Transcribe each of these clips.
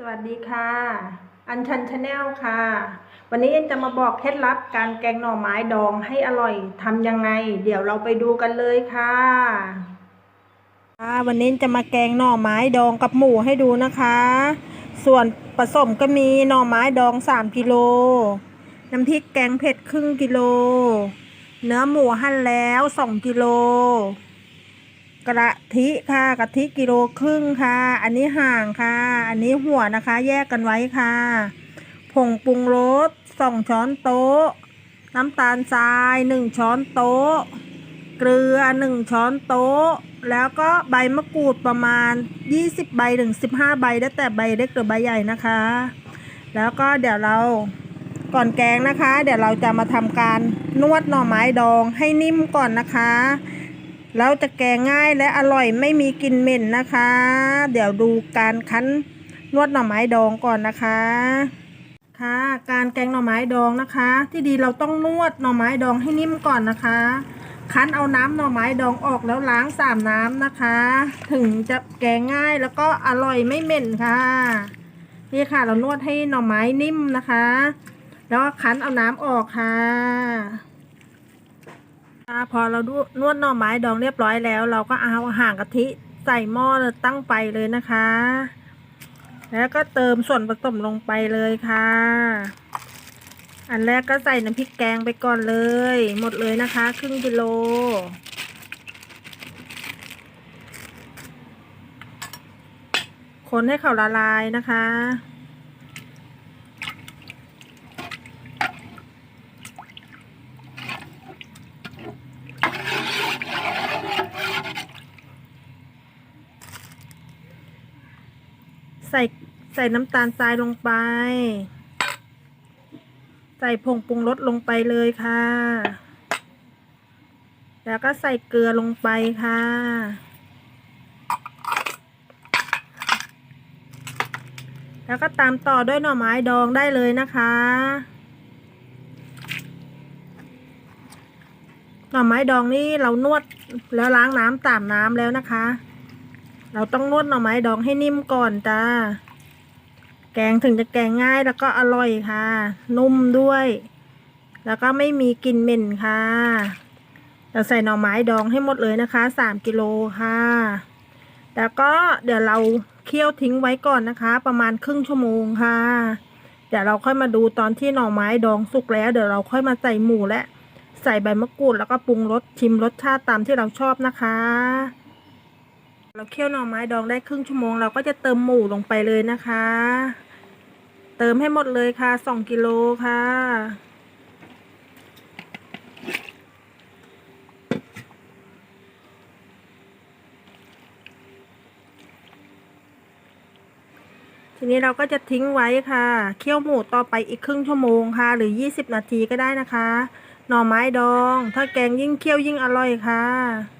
สวัสดีค่ะ อันชันชาแนลค่ะ วันนี้เอ็นจะมาบอกเคล็ดลับการแกงหน่อไม้ดองให้อร่อยทำยังไง เดี๋ยวเราไปดูกันเลยค่ะค่ะวันนี้จะมาแกงหน่อไม้ดองกับหมูให้ดูนะคะ ส่วนผสมก็มีหน่อไม้ดอง 3กิโลน้ำพริกแกงเผ็ดครึ่งกิโล เนื้อหมูหั่นแล้ว 2กิโล กะทิค่ะกะทิกิโลครึ่งค่ะ อันนี้ห่างค่ะ อันนี้หัวนะคะ แยกกันไว้ค่ะ ผงปรุงรสสองช้อนโต๊ะ น้ำตาลทรายหนึ่งช้อนโต๊ะ เกลือหนึ่งช้อนโต๊ะ แล้วก็ใบมะกรูดประมาณ 20 ใบถึง15 ใบแล้แต่ใบเล็กหรือใบใหญ่นะคะ แล้วก็เดี๋ยวเราก่อนแกงนะคะ เดี๋ยวเราจะมาทำการนวดหน่อไม้ดองให้นิ่มก่อนนะคะ แล้วจะแกงง่ายและอร่อยไม่มีกลิ่นเหม็นนะคะ เดี๋ยวดูการคั้นนวดหน่อไม้ดองก่อนนะคะ ค่ะ การแกงหน่อไม้ดองนะคะ ที่ดีเราต้องนวดหน่อไม้ดองให้นิ่มก่อนนะคะ คั้นเอาน้ำหน่อไม้ดองออกแล้วล้างสามน้ำนะคะ ถึงจะแกงง่ายแล้วก็อร่อยไม่เหม็นค่ะ นี่ค่ะเรานวดให้หน่อไม้นิ่มนะคะ แล้วคั้นเอาน้ำออกค่ะ พอเราดูนวดหน่อไม้ดองเรียบร้อยแล้ว เราก็เอาห่างกะทิใส่หม้อตั้งไฟเลยนะคะ แล้วก็เติมส่วนผสมลงไปเลยค่ะ อันแรกก็ใส่น้ำพริกแกงไปก่อนเลย หมดเลยนะคะ ครึ่งกิโลคนให้เขาละลายนะคะ ส่ใส่น้ำตาลทรายลงไป ใส่ผงปรุงรสลงไปเลยค่ะ แล้วก็ใส่เกลือลงไปค่ะ แล้วก็ตามต่อด้วยหน่อไม้ดองได้เลยนะคะหน่อไม้ดองนี่เรานวดแล้วล้างน้ำตามน้ำแล้วนะคะ เราต้องนวดหน่อไม้ดองให้นิ่มก่อนจ้า แกงถึงจะแกงง่ายแล้วก็อร่อยค่ะ นุ่มด้วย แล้วก็ไม่มีกลิ่นเหม็นค่ะ เราใส่หน่อไม้ดองให้หมดเลยนะคะสามกิโลค่ะ แล้วก็เดี๋ยวเราเคี่ยวทิ้งไว้ก่อนนะคะ ประมาณครึ่งชั่วโมงค่ะ เดี๋ยวเราค่อยมาดูตอนที่หน่อไม้ดองสุกแล้ว เดี๋ยวเราค่อยมาใส่หมูและใส่ใบมะกรูดแล้วก็ปรุงรสชิมรสชาติตามที่เราชอบนะคะ เราเคี่ยวหน่อไม้ดองได้ครึ่งชั่วโมง เราก็จะเติมหมูลงไปเลยนะคะ เติมให้หมดเลยค่ะสองกิโลค่ะทีนี้เราก็จะทิ้งไว้ค่ะ เคี่ยวหมูต่อไปอีกครึ่งชั่วโมงค่ะ หรือ 20 นาทีก็ได้นะคะ หน่อไม้ดอง ถ้าแกงยิ่งเคี่ยวยิ่งอร่อยค่ะ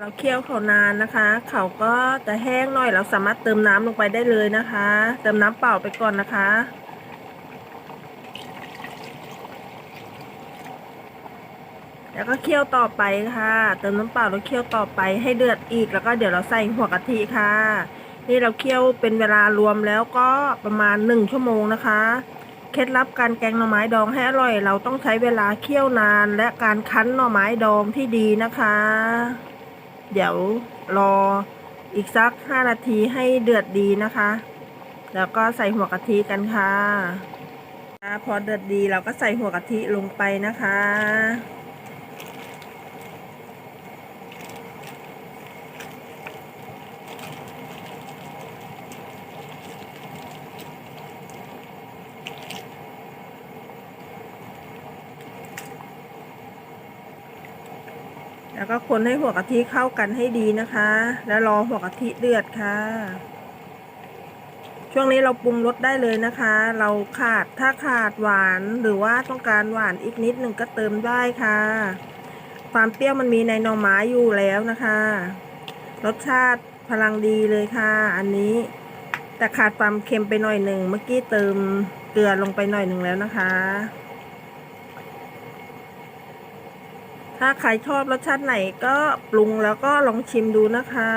เราเคี่ยวเขานานนะคะ เขาก็จะแห้งหน่อย เราสามารถเติมน้ำลงไปได้เลยนะคะ เติมน้ำเปล่าไปก่อนนะคะ แล้วก็เคี่ยวต่อไปค่ะ เติมน้ำเปล่าแล้วเคี่ยวต่อไปให้เดือดอีก แล้วก็เดี๋ยวเราใส่หัวกะทิค่ะ นี่เราเคี่ยวเป็นเวลารวมแล้วก็ประมาณหนึ่งชั่วโมงนะคะ เคล็ดลับการแกงหน่อไม้ดองให้อร่อย เราต้องใช้เวลาเคี่ยวนาน และการคั้นหน่อไม้ดองที่ดีนะคะ เดี๋ยวรออีกสัก 5 นาทีให้เดือดดีนะคะ แล้วก็ใส่หัวกะทิกันค่ะ พอเดือดดีเราก็ใส่หัวกะทิลงไปนะคะ แล้วก็คนให้หัวกะทิเข้ากันให้ดีนะคะ แล้วรอหัวกะทิเดือดค่ะ ช่วงนี้เราปรุงรสได้เลยนะคะ เราขาดถ้าขาดหวานหรือว่าต้องการหวานอีกนิดหนึ่งก็เติมได้ค่ะ ความเปรี้ยวมันมีในหน่อไม้อยู่แล้วนะคะ รสชาติพลังดีเลยค่ะ อันนี้แต่ขาดความเค็มไปหน่อยหนึ่งเมื่อกี้เติมเกลือลงไปหน่อยหนึ่งแล้วนะคะ ถ้าใครชอบรสชาติไหนก็ปรุงแล้วก็ลองชิมดูนะคะ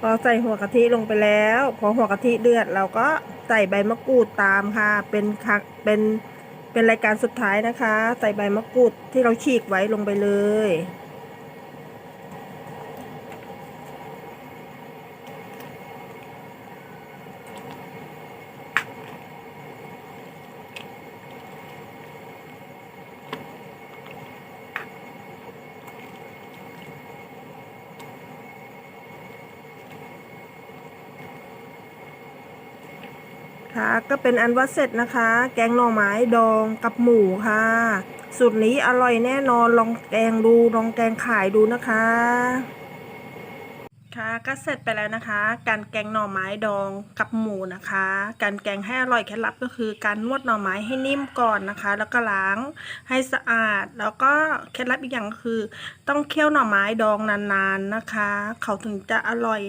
พอใส่หัวกะทิลงไปแล้ว พอหัวกะทิเดือดเราก็ใส่ใบมะกรูดตามค่ะ เป็นคักเป็นเป็นรายการสุดท้ายนะคะ ใส่ใบมะกรูดที่เราฉีกไว้ลงไปเลย ค่ะก็เป็นอันว่าเสร็จนะคะ แกงหน่อไม้ดองกับหมูค่ะสูตรนี้อร่อยแน่นอนลองแกงดูลองแกงขายดูนะคะ ค่ะก็เสร็จไปแล้วนะคะ การแกงหน่อไม้ดองกับหมูนะคะ การแกงให้อร่อยเคล็ดลับก็คือการนวดหน่อไม้ให้นิ่มก่อนนะคะ แล้วก็ล้างให้สะอาด แล้วก็เคล็ดลับอีกอย่างก็คือ ต้องเคี่ยวหน่อไม้ดองนานๆนะคะ เขาถึงจะอร่อย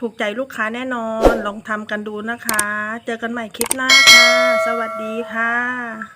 ถูกใจลูกค้าแน่นอน ลองทำกันดูนะคะ เจอกันใหม่คลิปหน้าค่ะ สวัสดีค่ะ